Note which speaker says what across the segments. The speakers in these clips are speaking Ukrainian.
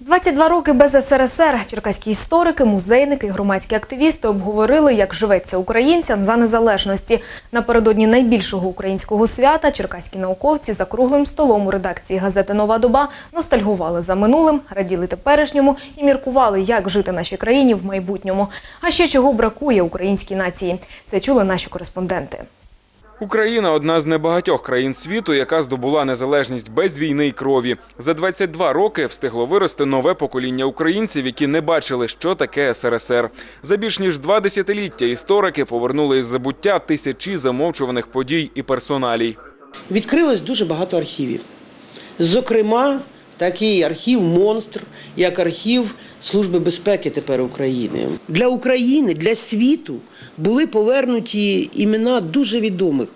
Speaker 1: 22 роки без СРСР. Черкаські історики, музейники і громадські активісти обговорили, як живеться українцям за незалежності. Напередодні найбільшого українського свята черкаські науковці за круглим столом у редакції газети Нова доба ностальгували за минулим, раділи теперішньому і міркували, як жити нашій країні в майбутньому. А ще чого бракує українській нації. Це чули наші кореспонденти.
Speaker 2: Україна одна з небагатьох країн світу, яка здобула незалежність без війни й крові. За 22 роки встигло вирости нове покоління українців, які не бачили, що таке СРСР. За більш ніж два десятиліття історики повернули із забуття тисячі замовчуваних подій і персоналій.
Speaker 3: Відкрилось дуже багато архівів. Зокрема, такий архів монстр, як архів Служби безпеки тепер України. Для України, для світу були повернуті імена дуже відомих,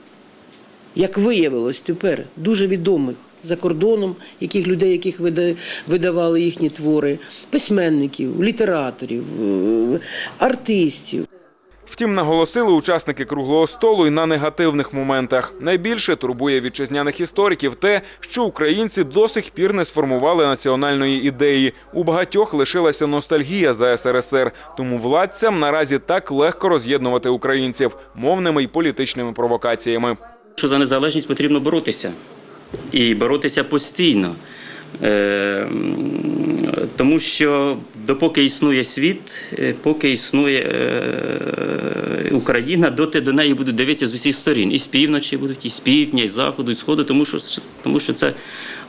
Speaker 3: як виявилось тепер, дуже відомих за кордоном, яких людей, яких видавали їхні твори, письменників, літераторів, е, артистів.
Speaker 2: Втім, наголосили учасники круглого столу й на негативних моментах. Найбільше турбує вітчизняних істориків те, що українці до сих пір не сформували національної ідеї. У багатьох лишилася ностальгія за СРСР, тому владцям наразі так легко роз'єднувати українців мовними й політичними провокаціями.
Speaker 4: що за незалежність потрібно боротися і боротися постійно. Е, Тому що допоки існує світ, е, поки існує е, Україна, доти до неї будуть дивитися з усіх сторін. І з півночі будуть, і з півдня, і з заходу, і з сходу, тому що, тому що це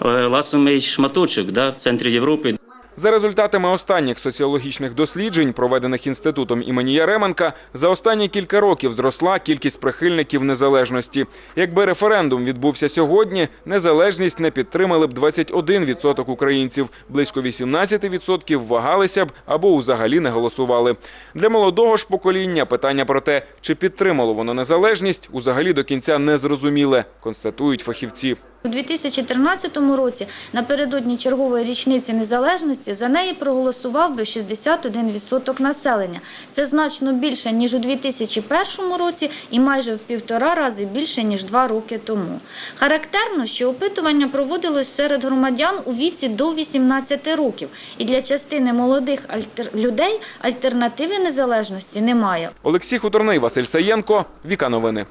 Speaker 4: ласомий шматочок да, в центрі Європи.
Speaker 2: За результатами останніх соціологічних досліджень, проведених інститутом імені Яременка, за останні кілька років зросла кількість прихильників незалежності. Якби референдум відбувся сьогодні, незалежність не підтримали б 21% українців, близько 18% вагалися б або взагалі не голосували. Для молодого ж покоління питання про те, чи підтримало воно незалежність, взагалі до кінця не зрозуміле, констатують фахівці.
Speaker 5: У 2013 році, напередодні чергової річниці незалежності, за неї проголосував би 61% населення. Це значно більше, ніж у 2001 році і майже в півтора рази більше, ніж два роки тому. Характерно, що опитування проводилось серед громадян у віці до 18 років, і для частини молодих альтер... людей альтернативи незалежності немає.
Speaker 2: Олексій Хуторний, Василь Саєнко, Віка Новини.